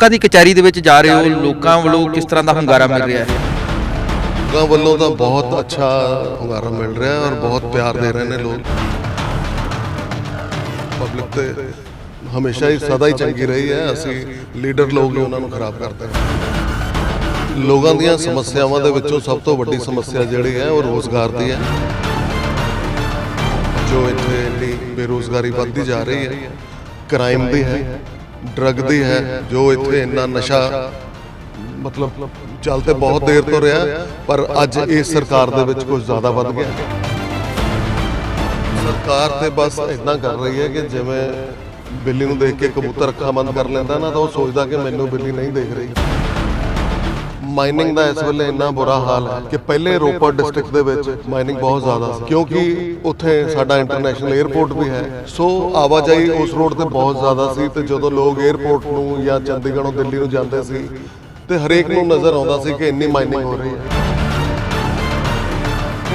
ਲੋਕਾਂ ਦੀ ਕਚਹਿਰੀ ਦੇ ਵਿੱਚ ਜਾ ਰਹੇ ਹੋ ਲੋਕਾਂ ਵੱਲੋਂ ਕਿਸ ਤਰ੍ਹਾਂ ਦਾ ਹੁੰਗਾਰਾ ਮਿਲ ਰਿਹਾ ਹੈ? ਲੋਕਾਂ ਵੱਲੋਂ ਤਾਂ ਬਹੁਤ ਅੱਛਾ ਹੁੰਗਾਰਾ ਮਿਲ ਰਿਹਾ ਹੈ ਔਰ ਬਹੁਤ ਪਿਆਰ ਦੇ ਰਹੇ ਨੇ ਲੋਕ। ਪਬਲਿਕ ਤੇ ਹਮੇਸ਼ਾ ਹੀ ਸਦਾ ਹੀ ਚੰਗੀ ਰਹੀ ਹੈ। ਅਸੀਂ ਲੀਡਰ ਲੋਕ ਹੀ ਉਹਨਾਂ ਨੂੰ ਖਰਾਬ ਕਰਦੇ ਹਾਂ। ਲੋਕਾਂ ਦੀਆਂ ਸਮੱਸਿਆਵਾਂ ਦੇ ਵਿੱਚੋਂ ਸਭ ਤੋਂ ਵੱਡੀ ਸਮੱਸਿਆ ਜਿਹੜੀ ਹੈ ਉਹ ਰੋਜ਼ਗਾਰ ਦੀ ਹੈ। ਜੋ ਇੱਥੇ ਇੰਨੀ ਬੇਰੋਜ਼ਗਾਰੀ ਵੱਧਦੀ ਜਾ ਰਹੀ ਹੈ। ਕ੍ਰਾਈਮ ਦੀ ਹੈ। ਡਰੱਗ ਦੀ ਹੈ ਜੋ ਇੱਥੇ ਇੰਨਾ ਨਸ਼ਾ ਮਤਲਬ ਚੱਲ ਤੇ ਬਹੁਤ ਦੇਰ ਤੋਂ ਰਿਹਾ ਪਰ ਅੱਜ ਇਸ ਸਰਕਾਰ ਦੇ ਵਿੱਚ ਕੁਝ ਜ਼ਿਆਦਾ ਵੱਧ ਗਿਆ। ਸਰਕਾਰ ਤੇ ਬਸ ਇਦਾਂ ਕਰ ਰਹੀ ਹੈ ਕਿ ਜਿਵੇਂ ਬਿੱਲੀ ਨੂੰ ਦੇਖ ਕੇ ਕਬੂਤਰ ਅੱਖਾਂ ਬੰਦ ਕਰ ਲੈਂਦਾ ਨਾ ਤਾਂ ਉਹ ਸੋਚਦਾ ਕਿ ਮੈਨੂੰ ਬਿੱਲੀ ਨਹੀਂ ਦੇਖ ਰਹੀ। ਮਾਈਨਿੰਗ ਦਾ ਇਸ ਵੇਲੇ ਇੰਨਾ ਬੁਰਾ ਹਾਲ ਹੈ ਕਿ ਪਹਿਲੇ ਰੋਪੜ ਡਿਸਟ੍ਰਿਕਟ ਦੇ ਵਿੱਚ ਮਾਈਨਿੰਗ ਬਹੁਤ ਜ਼ਿਆਦਾ ਸੀ, ਕਿਉਂਕਿ ਉੱਥੇ ਸਾਡਾ ਇੰਟਰਨੈਸ਼ਨਲ 에ਅਰਪੋਰਟ ਵੀ ਹੈ। ਸੋ ਆਵਾਜਾਈ ਉਸ ਰੋਡ ਤੇ ਬਹੁਤ ਜ਼ਿਆਦਾ ਸੀ ਤੇ ਜਦੋਂ ਲੋਕ 에ਅਰਪੋਰਟ ਨੂੰ ਜਾਂ ਚੰਡੀਗੜ੍ਹੋਂ ਦਿੱਲੀ ਨੂੰ ਜਾਂਦੇ ਸੀ ਤੇ ਹਰੇਕ ਨੂੰ ਨਜ਼ਰ ਆਉਂਦਾ ਸੀ ਕਿ ਇੰਨੀ ਮਾਈਨਿੰਗ ਹੋ ਰਹੀ ਹੈ।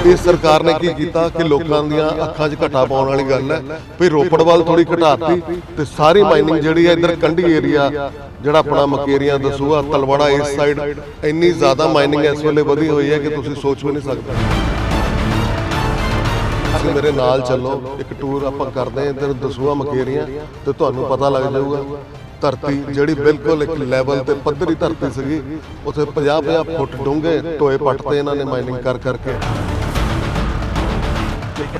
ਇਸ ਸਰਕਾਰ ਨੇ ਕੀ ਕੀਤਾ ਕਿ ਲੋਕਾਂ ਦੀਆਂ ਅੱਖਾਂ 'ਚ ਘਟਾ ਪਾਉਣ ਵਾਲੀ ਗੱਲ ਹੈ। ਵੀ ਰੋਪੜ ਵੱਲ ਥੋੜੀ ਘਟਾਤੀ ਤੇ ਸਾਰੀ ਮਾਈਨਿੰਗ ਜਿਹੜੀ ਹੈ ਇਧਰ ਕੰਢੀ ਏਰੀਆ ਜਿਹੜਾ ਆਪਣਾ ਮਕੇਰੀਆਂ ਦਸੂਆ ਤਲਵਾੜਾ ਇਸ ਸਾਈਡ ਇੰਨੀ ਜ਼ਿਆਦਾ ਮਾਈਨਿੰਗ ਇਸ ਵੇਲੇ ਵਧੀ ਹੋਈ ਹੈ ਕਿ ਤੁਸੀਂ ਸੋਚ ਵੀ ਨਹੀਂ ਸਕਦੇ। ਤੁਸੀਂ ਮੇਰੇ ਨਾਲ ਚੱਲੋ, ਇੱਕ ਟੂਰ ਆਪਾਂ ਕਰਦੇ ਹਾਂ ਇੱਧਰ ਦਸੂਆ ਮਕੇਰੀਆਂ ਤੇ ਤੁਹਾਨੂੰ ਪਤਾ ਲੱਗ ਜਾਊਗਾ। ਧਰਤੀ ਜਿਹੜੀ ਬਿਲਕੁਲ ਇੱਕ ਲੈਵਲ ਤੇ ਪੱਧਰੀ ਧਰਤੀ ਸੀਗੀ, ਉੱਥੇ 50 50 ਫੁੱਟ ਡੂੰਘੇ ਟੋਏ ਪੱਟ ਤੇ ਇਹਨਾਂ ਨੇ ਮਾਈਨਿੰਗ ਕਰ ਕਰਕੇ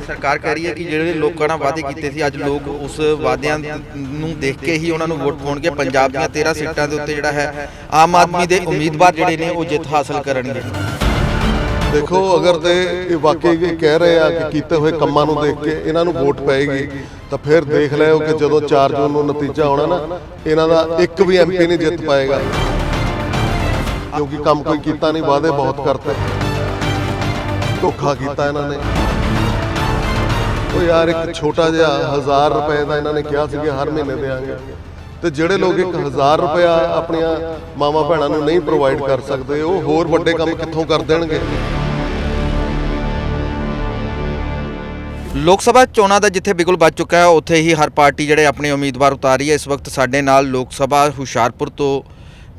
ਸਰਕਾਰ ਕਹਿ ਰਹੀ ਹੈ ਕਿ ਜਿਹੜੇ ਲੋਕਾਂ ਨਾਲ ਵਾਅਦੇ ਕੀਤੇ ਸੀ ਅੱਜ ਲੋਕ ਉਸ ਵਾਅਦਿਆਂ ਨੂੰ ਦੇਖ ਕੇ ਹੀ ਉਹਨਾਂ ਨੂੰ ਵੋਟ ਪਾਉਣਗੇ। ਪੰਜਾਬ ਦੀਆਂ 13 ਸੀਟਾਂ ਦੇ ਉੱਤੇ ਜਿਹੜਾ ਹੈ ਆਮ ਆਦਮੀ ਦੇ ਉਮੀਦਵਾਰ ਜਿਹੜੇ ਨੇ ਉਹ ਜਿੱਤ ਹਾਸਲ ਕਰਨਗੇ। ਦੇਖੋ ਅਗਰ ਤੇ ਇਹ ਵਾਕਈ ਕਹਿ ਰਹੇ ਆ ਕਿ ਕੀਤੇ ਹੋਏ ਕੰਮਾਂ ਨੂੰ ਦੇਖ ਕੇ ਇਹਨਾਂ ਨੂੰ ਵੋਟ ਪਏਗੀ ਤਾਂ ਫਿਰ ਦੇਖ ਲਿਓ ਕਿ ਜਦੋਂ 4 ਜੂਨ ਨੂੰ ਨਤੀਜਾ ਆਉਣਾ ਨਾ ਇਹਨਾਂ ਦਾ ਇੱਕ ਵੀ ਐਮਪੀ ਨਹੀਂ ਜਿੱਤ ਪਾਏਗਾ। ਕਿਉਂਕਿ ਕੰਮ ਕੋਈ ਕੀਤਾ ਨਹੀਂ ਵਾਅਦੇ ਬਹੁਤ ਕਰਤੇ। ਧੋਖਾ ਕੀਤਾ ਇਹਨਾਂ ਨੇ ਉਹ ਯਾਰ ਇੱਕ ਛੋਟਾ ਜਿਹਾ 1000 ਰੁਪਏ ਦਾ ਇਹਨਾਂ ਨੇ ਕਿਹਾ ਸੀ ਕਿ ਹਰ ਮਹੀਨੇ ਦੇਾਂਗੇ ਤੇ ਜਿਹੜੇ ਲੋਕ 1000 ਰੁਪਇਆ ਆਪਣੀਆਂ ਮਾਵਾਂ ਭੈਣਾਂ ਨੂੰ ਨਹੀਂ ਪ੍ਰੋਵਾਈਡ ਕਰ ਸਕਦੇ, ਉਹ ਹੋਰ ਵੱਡੇ ਕੰਮ ਕਿੱਥੋਂ ਕਰ ਦੇਣਗੇ? ਲੋਕ ਸਭਾ ਚੋਣਾਂ ਦਾ ਜਿੱਥੇ ਬਿਗੁਲ ਵੱਜ ਚੁੱਕਾ ਹੈ, ਉੱਥੇ ਹੀ ਹਰ ਪਾਰਟੀ ਜਿਹੜੇ ਆਪਣੇ ਉਮੀਦਵਾਰ ਉਤਾਰੀ ਹੈ। ਇਸ ਵਕਤ ਸਾਡੇ ਨਾਲ ਲੋਕ ਸਭਾ ਹੁਸ਼ਿਆਰਪੁਰ ਤੋਂ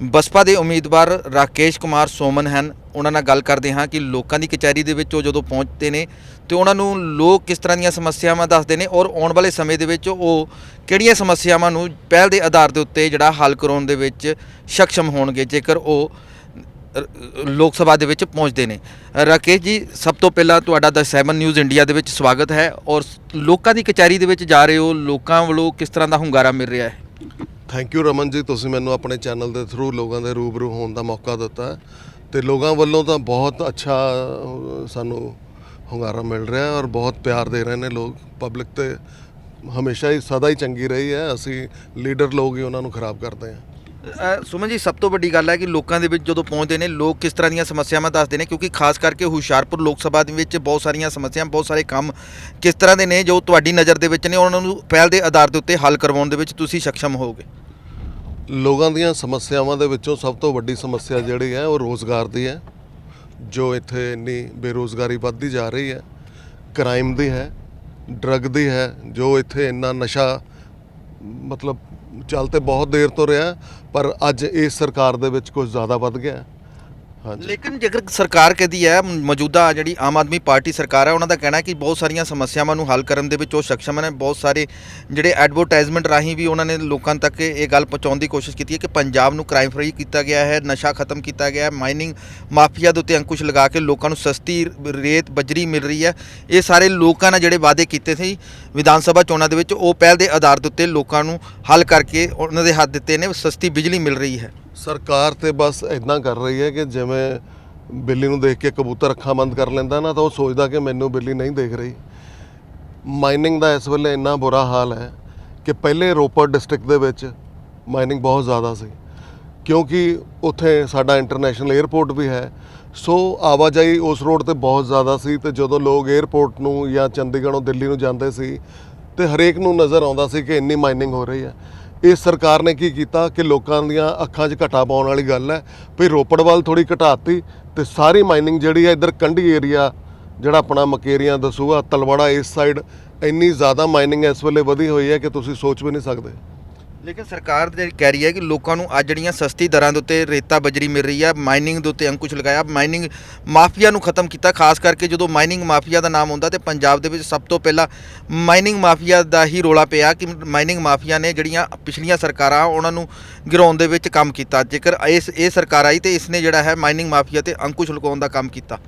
ਬਸਪਾ ਦੇ ਉਮੀਦਵਾਰ ਰਾਕੇਸ਼ ਕੁਮਾਰ ਸੋਮਨ ਹਨ। ਉਹਨਾਂ ਨਾਲ ਗੱਲ ਕਰਦੇ ਹਾਂ ਕਿ ਲੋਕਾਂ ਦੀ ਕਚਹਿਰੀ ਦੇ ਵਿੱਚ ਉਹ ਜਦੋਂ ਪਹੁੰਚਦੇ ਨੇ ਤੇ ਉਹਨਾਂ ਨੂੰ ਲੋਕ ਕਿਸ ਤਰ੍ਹਾਂ ਦੀਆਂ ਸਮੱਸਿਆਵਾਂ ਦੱਸਦੇ ਨੇ ਔਰ ਆਉਣ ਵਾਲੇ ਸਮੇਂ ਦੇ ਵਿੱਚ ਉਹ ਕਿਹੜੀਆਂ ਸਮੱਸਿਆਵਾਂ ਨੂੰ ਪਹਿਲ ਦੇ ਆਧਾਰ ਦੇ ਉੱਤੇ ਜਿਹੜਾ ਹੱਲ ਕਰਾਉਣ ਦੇ ਵਿੱਚ ਸક્ષਮ ਹੋਣਗੇ ਜੇਕਰ ਉਹ ਲੋਕ ਸਭਾ ਦੇ ਵਿੱਚ ਪਹੁੰਚਦੇ ਨੇ। ਰਾਕੇਸ਼ ਜੀ, ਸਭ ਤੋਂ ਪਹਿਲਾਂ ਤੁਹਾਡਾ ਦ 7 ਨਿਊਜ਼ ਇੰਡੀਆ ਦੇ ਵਿੱਚ ਸਵਾਗਤ ਹੈ ਔਰ ਲੋਕਾਂ ਦੀ ਕਚਹਿਰੀ ਦੇ ਵਿੱਚ ਜਾ ਰਹੇ ਹੋ, ਲੋਕਾਂ ਵੱਲੋਂ ਕਿਸ ਤਰ੍ਹਾਂ ਦਾ ਹੁੰਗਾਰਾ ਮਿਲ ਰਿਹਾ ਹੈ? ਥੈਂਕ ਯੂ ਰਮਨ ਜੀ ਤੁਸੀਂ ਮੈਨੂੰ ਆਪਣੇ ਚੈਨਲ ਦੇ ਥਰੂ ਲੋਕਾਂ ਦੇ ਰੂਬਰੂ ਹੋਣ ਦਾ ਮੌਕਾ ਦਿੱਤਾ ਹੈ ਤੇ ਲੋਕਾਂ ਵੱਲੋਂ ਤਾਂ ਬਹੁਤ ਅੱਛਾ ਸਾਨੂੰ ਹੁੰਗਾਰਾ ਮਿਲ ਰਿਹਾ ਔਰ ਬਹੁਤ ਪਿਆਰ ਦੇ ਰਹੇ ਨੇ ਲੋਕ ਪਬਲਿਕ ਤੇ ਹਮੇਸ਼ਾ ਹੀ ਸਦਾ ਹੀ ਚੰਗੀ ਰਹੀ ਹੈ, ਅਸੀਂ ਲੀਡਰ ਲੋਕ ਹੀ ਉਹਨਾਂ ਨੂੰ ਖਰਾਬ ਕਰਦੇ ਹਾਂ। ਅ, ਸੁਮਨ ਜੀ ਸਭ ਤੋਂ ਵੱਡੀ ਗੱਲ ਹੈ ਕਿ ਲੋਕਾਂ ਦੇ ਵਿੱਚ ਜਦੋਂ ਪਹੁੰਚਦੇ ਨੇ ਲੋਕ ਕਿਸ ਤਰ੍ਹਾਂ ਦੀਆਂ ਸਮੱਸਿਆਵਾਂ ਦੱਸਦੇ ਨੇ? ਕਿਉਂਕਿ ਖਾਸ ਕਰਕੇ ਹੁਸ਼ਿਆਰਪੁਰ ਲੋਕ ਸਭਾ ਦੇ ਵਿੱਚ ਬਹੁਤ ਸਾਰੀਆਂ ਸਮੱਸਿਆਵਾਂ ਬਹੁਤ ਸਾਰੇ ਕੰਮ ਕਿਸ ਤਰ੍ਹਾਂ ਦੇ ਨੇ ਜੋ ਤੁਹਾਡੀ ਨਜ਼ਰ ਦੇ ਵਿੱਚ ਨੇ? ਉਹਨਾਂ ਨੂੰ ਪਹਿਲ ਦੇ ਆਧਾਰ ਦੇ ਉੱਤੇ ਹੱਲ ਕਰਵਾਉਣ ਦੇ ਵਿੱਚ ਤੁਸੀਂ ਸક્ષਮ ਹੋਵੋਗੇ। ਲੋਕਾਂ ਦੀਆਂ ਸਮੱਸਿਆਵਾਂ ਦੇ ਵਿੱਚੋਂ ਸਭ ਤੋਂ ਵੱਡੀ ਸਮੱਸਿਆ ਜਿਹੜੀ ਹੈ ਉਹ ਰੋਜ਼ਗਾਰ ਦੀ ਹੈ ਜੋ ਇੱਥੇ ਇੰਨੀ ਬੇਰੋਜ਼ਗਾਰੀ ਵੱਧਦੀ ਜਾ ਰਹੀ ਹੈ। ਕ੍ਰਾਈਮ ਦੀ ਹੈ ਡਰੱਗ ਦੀ ਹੈ ਜੋ ਇੱਥੇ ਇੰਨਾ ਨਸ਼ਾ ਮਤਲਬ ਚੱਲ ਤੇ ਬਹੁਤ ਦੇਰ ਤੋਂ ਰਿਹਾ ਪਰ ਅੱਜ ਇਸ ਸਰਕਾਰ ਦੇ ਵਿੱਚ ਕੁਝ ਜ਼ਿਆਦਾ ਵੱਧ ਗਿਆ। ਲੇਕਿਨ ਜੇਕਰ ਸਰਕਾਰ ਕਹਦੀ ਹੈ ਮੌਜੂਦਾ ਜਿਹੜੀ ਆਮ ਆਦਮੀ ਪਾਰਟੀ ਸਰਕਾਰ ਹੈ, ਉਹਨਾਂ ਦਾ ਕਹਿਣਾ ਹੈ ਕਿ ਬਹੁਤ ਸਾਰੀਆਂ ਸਮੱਸਿਆਵਾਂ ਨੂੰ ਹੱਲ ਕਰਨ ਦੇ ਵਿੱਚ ਉਹ ਸક્ષਮ ਨੇ, ਬਹੁਤ ਸਾਰੇ ਜਿਹੜੇ ਐਡਵਰਟਾਈਜ਼ਮੈਂਟ ਰਾਹੀਂ ਵੀ ਉਹਨਾਂ ਨੇ ਲੋਕਾਂ ਤੱਕ ਇਹ ਗੱਲ ਪਹੁੰਚਾਉਣ ਦੀ ਕੋਸ਼ਿਸ਼ ਕੀਤੀ ਹੈ ਕਿ ਪੰਜਾਬ ਨੂੰ ਕ੍ਰਾਈਮ ਫਰੀ ਕੀਤਾ ਗਿਆ ਹੈ, ਨਸ਼ਾ ਖਤਮ ਕੀਤਾ ਗਿਆ ਹੈ ਮਾਈਨਿੰਗ ਮਾਫੀਆ ਦੇ ਉੱਤੇ ਅੰਕੁਸ਼ ਲਗਾ ਕੇ ਲੋਕਾਂ ਨੂੰ ਸਸਤੀ ਰੇਤ, ਬਜਰੀ ਮਿਲ ਰਹੀ ਹੈ। ਇਹ ਸਾਰੇ ਲੋਕਾਂ ਨਾਲ ਜਿਹੜੇ ਵਾਅਦੇ ਕੀਤੇ ਸੀ ਵਿਧਾਨ ਸਭਾ ਚੋਣਾਂ ਦੇ ਵਿੱਚ, ਉਹ ਪਹਿਲ ਦੇ ਆਧਾਰ ਦੇ ਉੱਤੇ ਲੋਕਾਂ ਨੂੰ ਹੱਲ ਕਰਕੇ ਉਹਨਾਂ ਦੇ ਹੱਥ ਦਿੱਤੇ ਨੇ, ਸਸਤੀ ਬਿਜਲੀ ਮਿਲ ਰਹੀ ਹੈ। ਸਰਕਾਰ ਤੇ ਬਸ ਇਦਾਂ ਕਰ ਰਹੀ ਹੈ ਕਿ ਜਿਵੇਂ ਬਿੱਲੀ ਨੂੰ ਦੇਖ ਕੇ ਕਬੂਤਰ ਅੱਖਾਂ ਬੰਦ ਕਰ ਲੈਂਦਾ ਨਾ ਤਾਂ ਉਹ ਸੋਚਦਾ ਕਿ ਮੈਨੂੰ ਬਿੱਲੀ ਨਹੀਂ ਦੇਖ ਰਹੀ। ਮਾਈਨਿੰਗ ਦਾ ਇਸ ਵੇਲੇ ਇੰਨਾ ਬੁਰਾ ਹਾਲ ਹੈ ਕਿ ਪਹਿਲੇ ਰੋਪੜ ਡਿਸਟ੍ਰਿਕਟ ਦੇ ਵਿੱਚ ਮਾਈਨਿੰਗ ਬਹੁਤ ਜ਼ਿਆਦਾ ਸੀ, ਕਿਉਂਕਿ ਉੱਥੇ ਸਾਡਾ ਇੰਟਰਨੈਸ਼ਨਲ 에ਅਰਪੋਰਟ ਵੀ ਹੈ। ਸੋ ਆਵਾਜਾਈ ਉਸ ਰੋਡ ਤੇ ਬਹੁਤ ਜ਼ਿਆਦਾ ਸੀ ਤੇ ਜਦੋਂ ਲੋਕ 에ਅਰਪੋਰਟ ਨੂੰ ਜਾਂ ਚੰਡੀਗੜ੍ਹੋਂ ਦਿੱਲੀ ਨੂੰ ਜਾਂਦੇ ਸੀ ਤੇ ਹਰੇਕ ਨੂੰ ਨਜ਼ਰ ਆਉਂਦਾ ਸੀ ਕਿ ਇੰਨੀ ਮਾਈਨਿੰਗ ਹੋ ਰਹੀ ਹੈ। ਇਸ ਸਰਕਾਰ ਨੇ ਕੀ ਕੀਤਾ ਕਿ ਲੋਕਾਂ ਦੀਆਂ ਅੱਖਾਂ 'ਚ ਘਟਾ ਪਾਉਣ ਵਾਲੀ ਗੱਲ ਹੈ ਵੀ ਰੋਪੜ ਵੱਲ ਥੋੜੀ ਘਟਾਤੀ ਤੇ ਸਾਰੀ ਮਾਈਨਿੰਗ ਜਿਹੜੀ ਹੈ ਇੱਧਰ ਕੰਢੀ ਏਰੀਆ ਜਿਹੜਾ ਆਪਣਾ ਮਕੇਰੀਆਂ ਦਸੂਆ ਤਲਵਾੜਾ ਇਸ ਸਾਈਡ ਇੰਨੀ ਜ਼ਿਆਦਾ ਮਾਈਨਿੰਗ ਇਸ ਵੇਲੇ ਵਧੀ ਹੋਈ ਹੈ ਕਿ ਤੁਸੀਂ ਸੋਚ ਵੀ ਨਹੀਂ ਸਕਦੇ। ਲੇਕਿਨ ਸਰਕਾਰ ਦੇ ਕਹਿ ਰਹੀ ਹੈ ਕਿ ਲੋਕਾਂ ਨੂੰ ਅੱਜ ਜਿਹੜੀਆਂ ਸਸਤੀ ਦਰਾਂ ਦੇ ਉੱਤੇ ਰੇਤਾ ਬਜਰੀ ਮਿਲ ਰਹੀ ਹੈ ਮਾਈਨਿੰਗ ਦੇ ਉੱਤੇ ਅੰਕੁਸ਼ ਲਗਾਇਆ ਮਾਈਨਿੰਗ ਮਾਫੀਆ ਨੂੰ ਖਤਮ ਕੀਤਾ, ਖਾਸ ਕਰਕੇ ਜਦੋਂ ਮਾਈਨਿੰਗ ਮਾਫੀਆ ਦਾ ਨਾਮ ਆਉਂਦਾ ਤੇ ਪੰਜਾਬ ਦੇ ਵਿੱਚ ਸਭ ਤੋਂ ਪਹਿਲਾਂ ਮਾਈਨਿੰਗ ਮਾਫੀਆ ਦਾ ਹੀ ਰੋਲਾ ਪਿਆ ਕਿ ਮਾਈਨਿੰਗ ਮਾਫੀਆ ਨੇ ਜਿਹੜੀਆਂ ਪਿਛਲੀਆਂ ਸਰਕਾਰਾਂ ਉਹਨਾਂ ਨੂੰ ਗਿਰਾਉਣ ਦੇ ਵਿੱਚ ਕੰਮ ਕੀਤਾ। ਜੇਕਰ ਇਸ, ਇਹ ਸਰਕਾਰ ਆਈ ਤੇ ਇਸਨੇ ਜਿਹੜਾ ਹੈ ਮਾਈਨਿੰਗ ਮਾਫੀਆ ਤੇ ਅੰਕੁਸ਼ ਲਗਾਉਣ ਦਾ ਕੰਮ ਕੀਤਾ।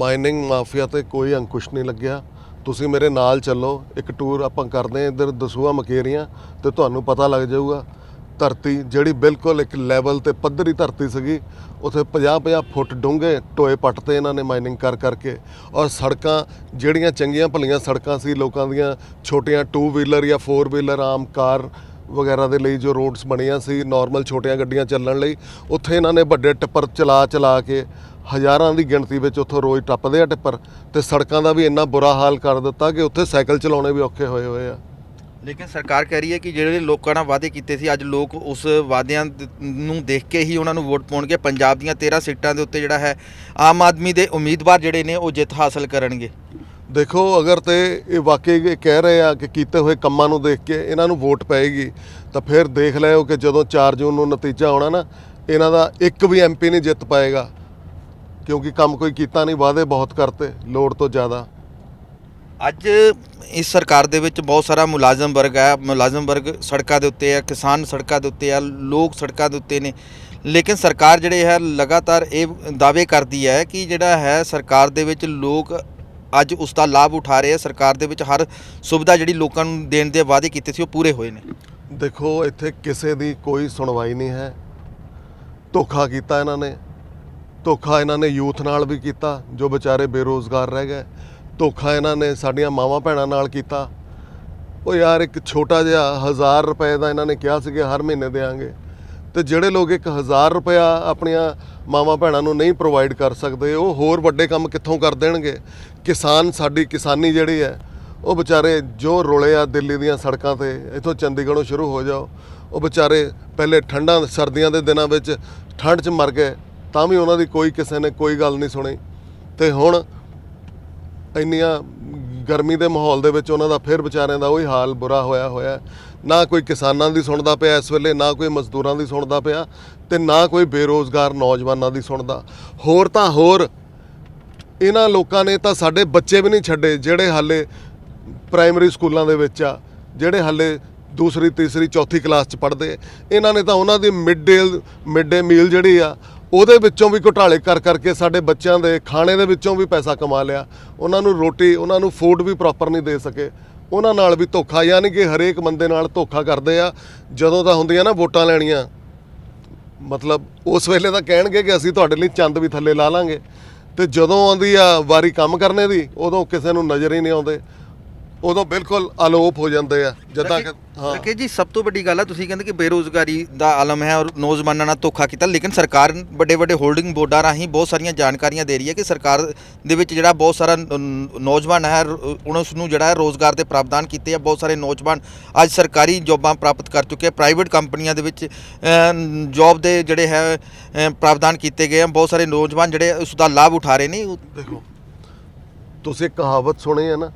ਮਾਈਨਿੰਗ ਮਾਫੀਆ ਤੇ ਕੋਈ ਅੰਕੁਸ਼ ਨਹੀਂ ਲੱਗਿਆ। ਤੁਸੀਂ ਮੇਰੇ ਨਾਲ ਚੱਲੋ, ਇੱਕ ਟੂਰ ਆਪਾਂ ਕਰਦੇ ਹਾਂ, ਇੱਧਰ ਦਸੂਆ ਮਕੇਰੀਆਂ, ਤੇ ਤੁਹਾਨੂੰ ਪਤਾ ਲੱਗ ਜਾਊਗਾ, ਧਰਤੀ ਜਿਹੜੀ ਬਿਲਕੁਲ ਇੱਕ ਲੈਵਲ ਤੇ ਪੱਧਰੀ ਧਰਤੀ ਸੀਗੀ, ਉਥੇ 50-50 ਫੁੱਟ ਡੂੰਘੇ ਟੋਏ ਪੱਟਤੇ ਇਹਨਾਂ ਨੇ ਮਾਈਨਿੰਗ ਕਰ ਕਰਕੇ, ਔਰ ਸੜਕਾਂ ਜਿਹੜੀਆਂ ਚੰਗੀਆਂ ਭਲੀਆਂ ਸੜਕਾਂ ਸੀ, ਲੋਕਾਂ ਦੀਆਂ ਛੋਟੀਆਂ 2 ਵੀਲਰ ਜਾਂ 4 ਵੀਲਰ ਆਮ ਕਾਰ ਵਗੈਰਾ ਦੇ ਲਈ ਜੋ ਰੋਡਸ ਬਣੀਆਂ ਸੀ ਨਾਰਮਲ ਛੋਟੀਆਂ ਗੱਡੀਆਂ ਚੱਲਣ ਲਈ, ਉੱਥੇ ਇਹਨਾਂ ਨੇ ਵੱਡੇ ਟਿੱਪਰ ਚਲਾ ਚਲਾ ਕੇ ਹਜ਼ਾਰਾਂ ਦੀ ਗਿਣਤੀ ਵਿੱਚ ਉੱਥੋਂ ਰੋਜ਼ ਟੱਪਦੇ ਆ ਟਿੱਪਰ ਤੇ ਸੜਕਾਂ ਦਾ ਵੀ ਇੰਨਾ ਬੁਰਾ ਹਾਲ ਕਰ ਦਿੱਤਾ ਕਿ ਉੱਥੇ ਸਾਈਕਲ ਚਲਾਉਣੇ ਵੀ ਔਖੇ ਹੋਏ ਹੋਏ ਆ। ਲੇਕਿਨ ਸਰਕਾਰ ਕਹਿ ਰਹੀ ਹੈ ਕਿ ਜਿਹੜੇ ਲੋਕਾਂ ਨਾਲ ਵਾਅਦੇ ਕੀਤੇ ਸੀ, ਅੱਜ ਲੋਕ ਉਸ ਵਾਅਦਿਆਂ ਨੂੰ ਦੇਖ ਕੇ ਹੀ ਉਹਨਾਂ ਨੂੰ ਵੋਟ ਪਾਉਣਗੇ। ਪੰਜਾਬ ਦੀਆਂ 13 ਸੀਟਾਂ ਦੇ ਉੱਤੇ ਜਿਹੜਾ ਹੈ, ਆਮ ਆਦਮੀ ਦੇ ਉਮੀਦਵਾਰ ਜਿਹੜੇ ਨੇ, ਉਹ ਜਿੱਤ ਹਾਸਲ ਕਰਨਗੇ। ਦੇਖੋ, ਅਗਰ ਤੇ ਇਹ ਵਾਕਈ ਇਹ ਕਹਿ ਰਹੇ ਆ ਕਿ ਕੀਤੇ ਹੋਏ ਕੰਮਾਂ ਨੂੰ ਦੇਖ ਕੇ ਇਹਨਾਂ ਨੂੰ ਵੋਟ ਪਏਗੀ, ਤਾਂ ਫਿਰ ਦੇਖ ਲਿਓ ਕਿ ਜਦੋਂ 4 ਜੂਨ ਨੂੰ ਨਤੀਜਾ ਆਉਣਾ ਨਾ, ਇਹਨਾਂ ਦਾ ਇੱਕ ਵੀ ਐਮਪੀ ਨਹੀਂ ਜਿੱਤ ਪਾਏਗਾ। ਕਿਉਂਕਿ ਕੰਮ ਕੋਈ ਕੀਤਾ ਨਹੀਂ, ਵਾਅਦੇ ਬਹੁਤ ਕਰਤੇ, ਲੋੜ ਤੋਂ ਜ਼ਿਆਦਾ। ਅੱਜ ਇਸ ਸਰਕਾਰ ਦੇ ਵਿੱਚ ਬਹੁਤ ਸਾਰਾ ਮੁਲਾਜ਼ਮ ਵਰਗ ਹੈ ਮੁਲਾਜ਼ਮ ਵਰਗ ਸੜਕਾਂ ਦੇ ਉੱਤੇ ਹੈ ਕਿਸਾਨ ਸੜਕਾਂ ਦੇ ਉੱਤੇ ਹੈ ਲੋਕ ਸੜਕਾਂ ਦੇ ਉੱਤੇ ਨੇ। ਲੇਕਿਨ ਸਰਕਾਰ ਜਿਹੜੇ ਹੈ, ਲਗਾਤਾਰ ਇਹ ਦਾਅਵੇ ਕਰਦੀ ਹੈ ਕਿ ਜਿਹੜਾ ਹੈ, ਸਰਕਾਰ ਦੇ ਵਿੱਚ ਲੋਕ ਅੱਜ ਉਸ ਦਾ ਲਾਭ ਉਠਾ ਰਹੇ ਆ। ਸਰਕਾਰ ਦੇ ਵਿੱਚ ਹਰ ਸੁਵਿਧਾ ਜਿਹੜੀ ਲੋਕਾਂ ਨੂੰ ਦੇਣ ਦੇ ਵਾਅਦੇ ਕੀਤੇ ਸੀ, ਉਹ ਪੂਰੇ ਹੋਏ ਨੇ। ਦੇਖੋ, ਇੱਥੇ ਕਿਸੇ ਦੀ ਕੋਈ ਸੁਣਵਾਈ ਨਹੀਂ ਹੈ। ਧੋਖਾ ਕੀਤਾ ਇਹਨਾਂ ਨੇ। ਧੋਖਾ ਇਹਨਾਂ ਨੇ ਯੂਥ ਨਾਲ ਵੀ ਕੀਤਾ, ਜੋ ਵਿਚਾਰੇ ਬੇਰੋਜ਼ਗਾਰ ਰਹਿ ਗਏ। ਧੋਖਾ ਇਹਨਾਂ ਨੇ ਸਾਡੀਆਂ ਮਾਵਾਂ ਭੈਣਾਂ ਨਾਲ ਕੀਤਾ। ਉਹ ਯਾਰ ਇੱਕ ਛੋਟਾ ਜਿਹਾ 1000 ਰੁਪਏ ਦਾ ਇਹਨਾਂ ਨੇ ਕਿਹਾ ਸੀ ਕਿ ਹਰ ਮਹੀਨੇ ਦੇਾਂਗੇ ਤੇ ਜਿਹੜੇ ਲੋਕ 1000 ਰੁਪਇਆ ਆਪਣੀਆਂ ਮਾਵਾਂ ਭੈਣਾਂ ਨੂੰ ਨਹੀਂ ਪ੍ਰੋਵਾਈਡ ਕਰ ਸਕਦੇ, ਉਹ ਹੋਰ ਵੱਡੇ ਕੰਮ ਕਿੱਥੋਂ ਕਰ ਦੇਣਗੇ? ਕਿਸਾਨ ਸਾਡੀ ਕਿਸਾਨੀ ਜਿਹੜੀ ਹੈ, ਉਹ ਵਿਚਾਰੇ ਜੋ ਰੋਲੇ ਆ ਦਿੱਲੀ ਦੀਆਂ ਸੜਕਾਂ ਤੇ, ਇੱਥੋਂ ਚੰਡੀਗੜ੍ਹੋਂ ਸ਼ੁਰੂ ਹੋ ਜਾਓ, ਉਹ ਵਿਚਾਰੇ ਪਹਿਲੇ ਠੰਡਾਂ, ਸਰਦੀਆਂ ਦੇ ਦਿਨਾਂ ਵਿੱਚ ਠੰਡ 'ਚ ਮਰ ਗਏ, ਤਾਂ ਵੀ ਉਹਨਾਂ ਦੀ ਕੋਈ ਕਿਸੇ ਨੇ ਕੋਈ ਗੱਲ ਨਹੀਂ ਸੁਣੀ। ਤੇ ਹੁਣ ਇੰਨੀਆਂ ਗਰਮੀ ਦੇ ਮਾਹੌਲ ਦੇ ਵਿੱਚ ਉਹਨਾਂ ਦਾ ਫਿਰ ਵਿਚਾਰਿਆਂ ਦਾ ਉਹੀ ਹਾਲ ਬੁਰਾ ਹੋਇਆ ਹੋਇਆ। ਨਾ ਕੋਈ ਕਿਸਾਨਾਂ ਦੀ ਸੁਣਦਾ ਪਿਆ ਇਸ ਵੇਲੇ, ਨਾ ਕੋਈ ਮਜ਼ਦੂਰਾਂ ਦੀ ਸੁਣਦਾ ਪਿਆ ਤੇ ਨਾ ਕੋਈ ਬੇਰੋਜ਼ਗਾਰ ਨੌਜਵਾਨਾਂ ਦੀ ਸੁਣਦਾ। ਹੋਰ ਤਾਂ ਹੋਰ, ਇਹਨਾਂ ਲੋਕਾਂ ਨੇ ਤਾਂ ਸਾਡੇ ਬੱਚੇ ਵੀ ਨਹੀਂ ਛੱਡੇ ਜਿਹੜੇ ਹਾਲੇ ਪ੍ਰਾਇਮਰੀ ਸਕੂਲਾਂ ਦੇ ਵਿੱਚ ਆ, ਜਿਹੜੇ ਹਾਲੇ ਦੂਸਰੀ, ਤੀਸਰੀ, ਚੌਥੀ ਕਲਾਸ ਚ ਪੜ੍ਹਦੇ ਇਹਨਾਂ ਨੇ ਤਾਂ ਉਹਨਾਂ ਦੀ ਮਿਡ ਡੇ ਮਿਡ ਡੇ ਮੀਲ ਜਿਹੜੀ ਆ, ਉਹਦੇ ਵਿੱਚੋਂ ਵੀ ਘੁਟਾਲੇ ਕਰ ਕਰਕੇ ਸਾਡੇ ਬੱਚਿਆਂ ਦੇ ਖਾਣੇ ਦੇ ਵਿੱਚੋਂ ਵੀ ਪੈਸਾ ਕਮਾ ਲਿਆ। ਉਹਨਾਂ ਨੂੰ ਰੋਟੀ, ਉਹਨਾਂ ਨੂੰ ਫੂਡ ਵੀ ਪ੍ਰੋਪਰ ਨਹੀਂ ਦੇ ਸਕੇ। ਉਹਨਾਂ ਨਾਲ ਵੀ ਧੋਖਾ, ਯਾਨੀ ਕਿ ਹਰੇਕ ਬੰਦੇ ਨਾਲ ਧੋਖਾ ਕਰਦੇ ਆ। ਜਦੋਂ ਤਾਂ ਹੁੰਦੀਆਂ ਨਾ ਵੋਟਾਂ ਲੈਣੀਆਂ, ਮਤਲਬ ਉਸ ਵੇਲੇ ਤਾਂ ਕਹਿਣਗੇ ਕਿ ਅਸੀਂ ਤੁਹਾਡੇ ਲਈ ਚੰਦ ਵੀ ਥੱਲੇ ਲਾ ਲਾਂਗੇ। ਤੇ ਜਦੋਂ ਆਉਂਦੀ ਆ ਵਾਰੀ ਕੰਮ ਕਰਨੇ ਦੀ, ਉਦੋਂ ਕਿਸੇ ਨੂੰ ਨਜ਼ਰ ਹੀ ਨਹੀਂ ਆਉਂਦੇ। ਉਦੋਂ ਬਿਲਕੁਲ ਅਲੋਪ ਹੋ ਜਾਂਦੇ ਆ ਜਿੱਦਾਂ ਕਿ ਹਾਂ। ਕਿ ਜੀ ਸਭ ਤੋਂ ਵੱਡੀ ਗੱਲ ਹੈ ਤੁਸੀਂ ਕਹਿੰਦੇ ਕਿ ਬੇਰੋਜ਼ਗਾਰੀ ਦਾ ਆਲਮ ਹੈ ਔਰ ਨੌਜਵਾਨਾਂ ਨਾਲ ਧੋਖਾ ਕੀਤਾ ਲੇਕਿਨ ਸਰਕਾਰ ਵੱਡੇ ਵੱਡੇ ਹੋਲਡਿੰਗ ਬੋਰਡਾਂ ਰਾਹੀਂ ਬਹੁਤ ਸਾਰੀਆਂ ਜਾਣਕਾਰੀਆਂ ਦੇ ਰਹੀ ਹੈ ਕਿ ਸਰਕਾਰ ਦੇ ਵਿੱਚ ਜਿਹੜਾ ਬਹੁਤ ਸਾਰਾ ਨੌਜਵਾਨ ਹੈ ਉਸ ਨੂੰ ਜਿਹੜਾ ਰੋਜ਼ਗਾਰ ਦੇ ਪ੍ਰਾਵਧਾਨ ਕੀਤੇ ਆ ਬਹੁਤ ਸਾਰੇ ਨੌਜਵਾਨ ਅੱਜ ਸਰਕਾਰੀ ਜੌਬਾਂ ਪ੍ਰਾਪਤ ਕਰ ਚੁੱਕੇ ਆ ਪ੍ਰਾਈਵੇਟ ਕੰਪਨੀਆਂ ਦੇ ਵਿੱਚ ਜੌਬ ਦੇ ਜਿਹੜੇ ਹੈ ਪ੍ਰਾਵਧਾਨ ਕੀਤੇ ਗਏ ਆ ਬਹੁਤ ਸਾਰੇ ਨੌਜਵਾਨ ਜਿਹੜੇ ਉਸ ਦਾ ਲਾਭ ਉਠਾ ਰਹੇ ਨੇ। ਦੇਖੋ ਤੁਸੀਂ ਕਹਾਵਤ ਸੁਣੀ ਹੈ ਨਾ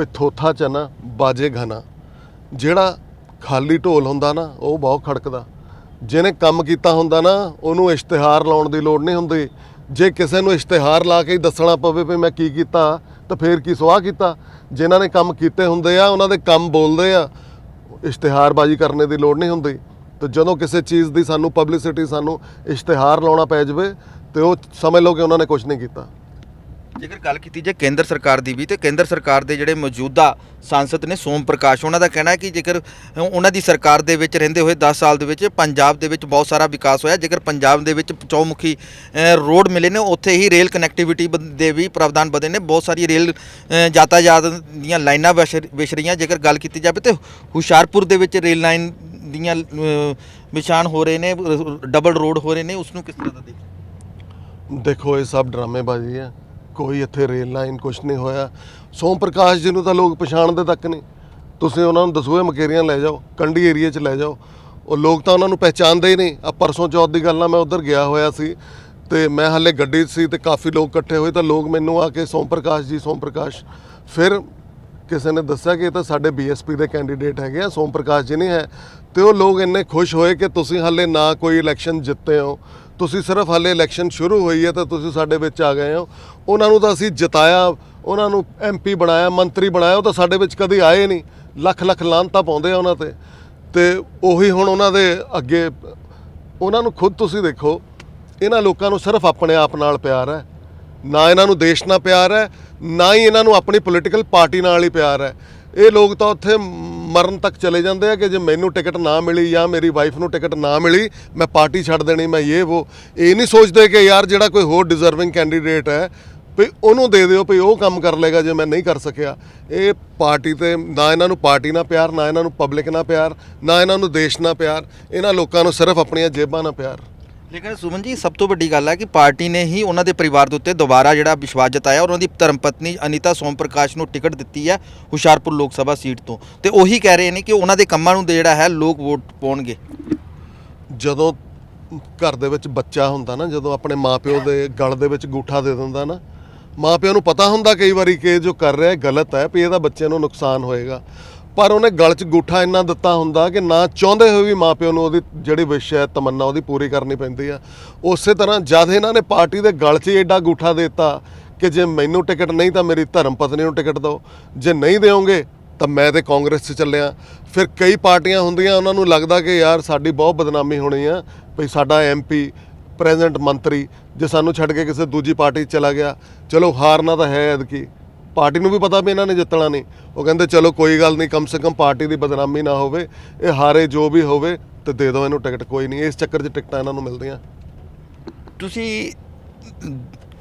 ਵੀ ਚਨਾ ਬਾਜੇ ਘਨਾ ਜਿਹੜਾ ਖਾਲੀ ਢੋਲ ਹੁੰਦਾ ਨਾ, ਉਹ ਬਹੁਤ ਖੜਕਦਾ। ਜਿਹਨੇ ਕੰਮ ਕੀਤਾ ਹੁੰਦਾ ਨਾ, ਉਹਨੂੰ ਇਸ਼ਤਿਹਾਰ ਲਾਉਣ ਦੀ ਲੋੜ ਨਹੀਂ ਹੁੰਦੀ। ਜੇ ਕਿਸੇ ਨੂੰ ਇਸ਼ਤਿਹਾਰ ਲਾ ਕੇ ਹੀ ਦੱਸਣਾ ਪਵੇ ਵੀ ਮੈਂ ਕੀ ਕੀਤਾ, ਤਾਂ ਫੇਰ ਕੀ ਸਵਾਹ ਕੀਤਾ? ਜਿਨ੍ਹਾਂ ਨੇ ਕੰਮ ਕੀਤੇ ਹੁੰਦੇ ਆ, ਉਹਨਾਂ ਦੇ ਕੰਮ ਬੋਲਦੇ ਆ, ਇਸ਼ਤਿਹਾਰਬਾਜ਼ੀ ਕਰਨੇ ਦੀ ਲੋੜ ਨਹੀਂ ਹੁੰਦੀ। ਤੇ ਜਦੋਂ ਕਿਸੇ ਚੀਜ਼ ਦੀ ਸਾਨੂੰ ਪਬਲਿਸਿਟੀ ਸਾਨੂੰ ਇਸ਼ਤਿਹਾਰ ਲਾਉਣਾ ਪੈ ਜਾਵੇ, ਤੇ ਉਹ ਸਮਝ ਲਓ ਕਿ ਉਹਨਾਂ ਨੇ ਕੁਝ ਨਹੀਂ ਕੀਤਾ। ਜੇਕਰ ਗੱਲ ਕੀਤੀ ਜੇ ਕੇਂਦਰ ਸਰਕਾਰ ਦੀ ਵੀ ਤੇ ਕੇਂਦਰ ਸਰਕਾਰ ਦੇ ਜਿਹੜੇ ਮੌਜੂਦਾ ਸਾਂਸਦ ਨੇ ਸੋਮ ਪ੍ਰਕਾਸ਼ ਉਹਨਾਂ ਦਾ ਕਹਿਣਾ ਹੈ ਕਿ ਜੇਕਰ ਉਹਨਾਂ ਦੀ ਸਰਕਾਰ ਦੇ ਵਿੱਚ ਰਹਿੰਦੇ ਹੋਏ 10 ਸਾਲ ਦੇ ਵਿੱਚ ਪੰਜਾਬ ਦੇ ਵਿੱਚ ਬਹੁਤ ਸਾਰਾ ਵਿਕਾਸ ਹੋਇਆ ਜੇਕਰ ਪੰਜਾਬ ਦੇ ਵਿੱਚ ਚੌਮੁਖੀ ਅ, ਰੋਡ ਮਿਲੇ ਨੇ ਉੱਥੇ ਹੀ ਰੇਲ ਕਨੈਕਟੀਵਿਟੀ ਦੇ ਵੀ ਪ੍ਰਾਵਧਾਨ ਵਧੇ ਨੇ ਬਹੁਤ ਸਾਰੀ ਰੇਲ ਅ, ਦੀਆਂ ਲਾਈਨਾਂ ਵਿਛ ਰਹੀਆਂ ਜੇਕਰ ਗੱਲ ਕੀਤੀ ਜਾਵੇ ਤੇ ਹੁਸ਼ਿਆਰਪੁਰ ਦੇ ਵਿੱਚ ਰੇਲ ਲਾਈਨ ਦੀਆਂ ਵਿਛਾਣ ਹੋ ਰਹੇ ਨੇ ਡਬਲ ਰੋਡ ਹੋ ਰਹੇ ਨੇ ਉਸ ਨੂੰ ਕਿਸ ਤਰ੍ਹਾਂ ਦਾ ਦੇਖੋ ਦੇਖੋ ਇਹ ਸਭ ਡਰਾਮੇਬਾਜ਼ੀ ਹੈ। ਕੋਈ ਇੱਥੇ ਰੇਲ ਲਾਈਨ ਕੁਛ ਨਹੀਂ ਹੋਇਆ। ਸੋਮ ਪ੍ਰਕਾਸ਼ ਜੀ ਨੂੰ ਤਾਂ ਲੋਕ ਪਛਾਣਦੇ ਤੱਕ ਨਹੀਂ। ਤੁਸੀਂ ਉਹਨਾਂ ਨੂੰ ਦਸੂਏ ਮਕੇਰੀਆਂ ਲੈ ਜਾਓ ਕੰਡੀ ਏਰੀਆ 'ਚ ਲੈ ਜਾਓ। ਉਹ ਲੋਕ ਤਾਂ ਉਹਨਾਂ ਨੂੰ ਪਹਿਚਾਣਦੇ ਹੀ ਨਹੀਂ। ਆ ਪਰਸੋਂ ਚੌਥ ਦੀ ਗੱਲ ਆ ਮੈਂ ਉੱਧਰ ਗਿਆ ਹੋਇਆ ਸੀ ਤੇ ਮੈਂ ਹਾਲੇ ਗੱਡੀ 'ਚ ਸੀ ਤੇ ਕਾਫੀ ਲੋਕ ਇਕੱਠੇ ਹੋਏ ਤਾਂ ਲੋਕ ਮੈਨੂੰ ਆ ਕੇ ਸੋਮ ਪ੍ਰਕਾਸ਼ ਜੀ, ਸੋਮ ਪ੍ਰਕਾਸ਼। ਫਿਰ ਕਿਸੇ ਨੇ ਦੱਸਿਆ ਕਿ ਇਹ ਤਾਂ ਸਾਡੇ ਬੀਐਸਪੀ ਦੇ ਕੈਂਡੀਡੇਟ ਹੈਗੇ ਆ, ਸੋਮ ਪ੍ਰਕਾਸ਼ ਜੀ ਨਹੀਂ ਹੈ। ਤੇ ਉਹ ਲੋਕ ਇੰਨੇ ਖੁਸ਼ ਹੋਏ ਕਿ ਤੁਸੀਂ ਹਾਲੇ ਨਾ ਕੋਈ ਇਲੈਕਸ਼ਨ ਜਿੱਤੇ ਹੋ। ਤੁਸੀਂ ਸਿਰਫ ਹਾਲੇ ਇਲੈਕਸ਼ਨ ਸ਼ੁਰੂ ਹੋਈ ਹੈ ਤਾਂ ਤੁਸੀਂ ਸਾਡੇ ਵਿੱਚ ਆ ਗਏ ਹੋ। ਉਹਨਾਂ ਨੂੰ ਤਾਂ ਅਸੀਂ ਜਿਤਾਇਆ, ਉਹਨਾਂ ਨੂੰ ਐਮਪੀ ਬਣਾਇਆ, ਮੰਤਰੀ ਬਣਾਇਆ, ਉਹ ਤਾਂ ਸਾਡੇ ਵਿੱਚ ਕਦੀ ਆਏ ਨਹੀਂ। ਲੱਖ ਲੱਖ ਲਾਂਤਾਂ ਪਾਉਂਦੇ ਆ ਉਹਨਾਂ ਤੇ। ਤੇ ਉਹੀ ਹੁਣ ਉਹਨਾਂ ਦੇ ਅੱਗੇ, ਉਹਨਾਂ ਨੂੰ ਖੁਦ ਤੁਸੀਂ ਦੇਖੋ, ਇਹਨਾਂ ਲੋਕਾਂ ਨੂੰ ਸਿਰਫ ਆਪਣੇ ਆਪ ਨਾਲ ਪਿਆਰ ਹੈ। ਨਾ ਇਹਨਾਂ ਨੂੰ ਦੇਸ਼ ਨਾਲ ਪਿਆਰ ਹੈ, ਨਾ ਹੀ ਇਹਨਾਂ ਨੂੰ ਆਪਣੀ ਪੋਲੀਟੀਕਲ ਪਾਰਟੀ ਨਾਲ ਹੀ ਪਿਆਰ ਹੈ। ਇਹ ਲੋਕ ਤਾਂ ਉੱਥੇ ਮਰਨ ਤੱਕ ਚਲੇ ਜਾਂਦੇ ਆ ਕਿ ਜੇ ਮੈਨੂੰ ਟਿਕਟ ਨਾ ਮਿਲੀ ਜਾਂ ਮੇਰੀ ਵਾਈਫ ਨੂੰ ਟਿਕਟ ਨਾ ਮਿਲੀ, ਮੈਂ ਪਾਰਟੀ ਛੱਡ ਦੇਣੀ, ਮੈਂ ਇਹ ਉਹ ਇਹ ਨਹੀਂ ਸੋਚਦੇ ਕਿ ਯਾਰ ਜਿਹੜਾ ਕੋਈ ਹੋਰ ਡਿਜ਼ਰਵਿੰਗ ਕੈਂਡੀਡੇਟ ਹੈ, ਵੀ ਉਹਨੂੰ ਦੇ ਦਿਓ ਵੀ ਉਹ ਕੰਮ ਕਰ ਲੇਗਾ ਜੇ ਮੈਂ ਨਹੀਂ ਕਰ ਸਕਿਆ। ਇਹ ਪਾਰਟੀ ਤੇ ਨਾ ਇਹਨਾਂ ਨੂੰ ਪਾਰਟੀ ਨਾਲ ਪਿਆਰ, ਨਾ ਇਹਨਾਂ ਨੂੰ ਪਬਲਿਕ ਨਾਲ ਪਿਆਰ, ਨਾ ਇਹਨਾਂ ਨੂੰ ਦੇਸ਼ ਨਾਲ ਪਿਆਰ, ਇਹਨਾਂ ਲੋਕਾਂ ਨੂੰ ਸਿਰਫ ਆਪਣੀਆਂ ਜੇਬਾਂ ਨਾਲ ਪਿਆਰ। ਲੇਕਿਨ ਸੁਮਨ ਜੀ, ਸਭ ਤੋਂ ਵੱਡੀ ਗੱਲ ਹੈ ਕਿ ਪਾਰਟੀ ਨੇ ਹੀ ਉਹਨਾਂ ਦੇ ਪਰਿਵਾਰ ਦੇ ਉੱਤੇ ਦੁਬਾਰਾ ਜਿਹੜਾ ਵਿਸ਼ਵਾਸ ਜਤਾਇਆ ਔਰ ਉਹਨਾਂ ਦੀ ਧਰਮ ਪਤਨੀ ਅਨੀਤਾ ਸੋਮ ਪ੍ਰਕਾਸ਼ ਨੂੰ ਟਿਕਟ ਦਿੱਤੀ ਹੈ ਹੁਸ਼ਿਆਰਪੁਰ ਲੋਕ ਸਭਾ ਸੀਟ ਤੋਂ। ਤੇ ਉਹੀ ਕਹਿ ਰਹੇ ਨੇ ਕਿ ਉਹਨਾਂ ਦੇ ਕੰਮਾਂ ਨੂੰ ਜਿਹੜਾ ਹੈ ਲੋਕ ਵੋਟ ਪਾਉਣਗੇ। ਜਦੋਂ ਘਰ ਦੇ ਵਿੱਚ ਬੱਚਾ ਹੁੰਦਾ ਨਾ, ਜਦੋਂ ਆਪਣੇ ਮਾਪਿਓ ਦੇ ਗਲ ਦੇ ਵਿੱਚ ਗੂਠਾ ਦੇ ਦਿੰਦਾ ਨਾ ਮਾਪਿਆਂ ਨੂੰ ਪਤਾ ਹੁੰਦਾ ਕਈ ਵਾਰੀ ਕਿ ਜੋ ਕਰ ਰਿਹਾ ਗਲਤ ਹੈ, ਵੀ ਇਹਦਾ ਬੱਚੇ ਨੂੰ ਨੁਕਸਾਨ ਹੋਏਗਾ। ਪਰ ਉਹਨੇ ਗਲ 'ਚ ਗੂਠਾ ਇੰਨਾ ਦਿੱਤਾ ਹੁੰਦਾ ਕਿ ਨਾ ਚਾਹੁੰਦੇ ਹੋਏ ਵੀ ਮਾਪਿਓ ਨੂੰ ਉਹਦੀ ਜਿਹੜੀ ਵਿਸ਼ ਹੈ, ਤਮੰਨਾ ਉਹਦੀ ਪੂਰੀ ਕਰਨੀ ਪੈਂਦੀ ਆ। ਉਸੇ ਤਰ੍ਹਾਂ ਜਦ ਇਹਨਾਂ ਨੇ ਪਾਰਟੀ ਦੇ ਗਲ 'ਚ ਹੀ ਐਡਾ ਗੂਠਾ ਦਿੱਤਾ ਕਿ ਜੇ ਮੈਨੂੰ ਟਿਕਟ ਨਹੀਂ ਤਾਂ ਮੇਰੀ ਧਰਮ ਪਤਨੀ ਨੂੰ ਟਿਕਟ ਦਿਓ। ਜੇ ਨਹੀਂ ਦਿਓਗੇ ਤਾਂ ਮੈਂ ਤੇ ਕਾਂਗਰਸ 'ਚ ਚੱਲਿਆ। ਫਿਰ ਕਈ ਪਾਰਟੀਆਂ ਹੁੰਦੀਆਂ, ਉਹਨਾਂ ਨੂੰ ਲੱਗਦਾ ਕਿ ਯਾਰ ਸਾਡੀ ਬਹੁਤ ਬਦਨਾਮੀ ਹੋਣੀ ਆ, ਭਈ ਸਾਡਾ ਐਮਪੀ ਪ੍ਰੈਜ਼ੀਡੈਂਟ ਮੰਤਰੀ ਜੇ ਸਾਨੂੰ ਛੱਡ ਕੇ ਕਿਸੇ ਦੂਜੀ ਪਾਰਟੀ 'ਚ ਚਲਾ ਗਿਆ। ਚਲੋ ਹਾਰਨਾ ਤਾਂ ਹੈ ਐਤਕੀ। ਪਾਰਟੀ ਨੂੰ ਵੀ ਪਤਾ ਵੀ ਇਹਨਾਂ ਨੇ ਜਿੱਤਣਾ ਨਹੀਂ। ਉਹ ਕਹਿੰਦੇ ਚਲੋ ਕੋਈ ਗੱਲ ਨਹੀਂ ਕਮ ਸੇ ਕਮ ਪਾਰਟੀ ਦੀ ਬਦਨਾਮੀ ਨਾ ਹੋਵੇ। ਇਹ ਹਾਰੇ ਜੋ ਵੀ ਹੋਵੇ ਤੇ ਦੇ ਦਿਓ ਇਹਨੂੰ ਟਿਕਟ ਕੋਈ ਨਹੀਂ। ਇਸ ਚੱਕਰ 'ਚ ਟਿਕਟਾਂ ਇਹਨਾਂ ਨੂੰ ਮਿਲਦੀਆਂ। ਤੁਸੀਂ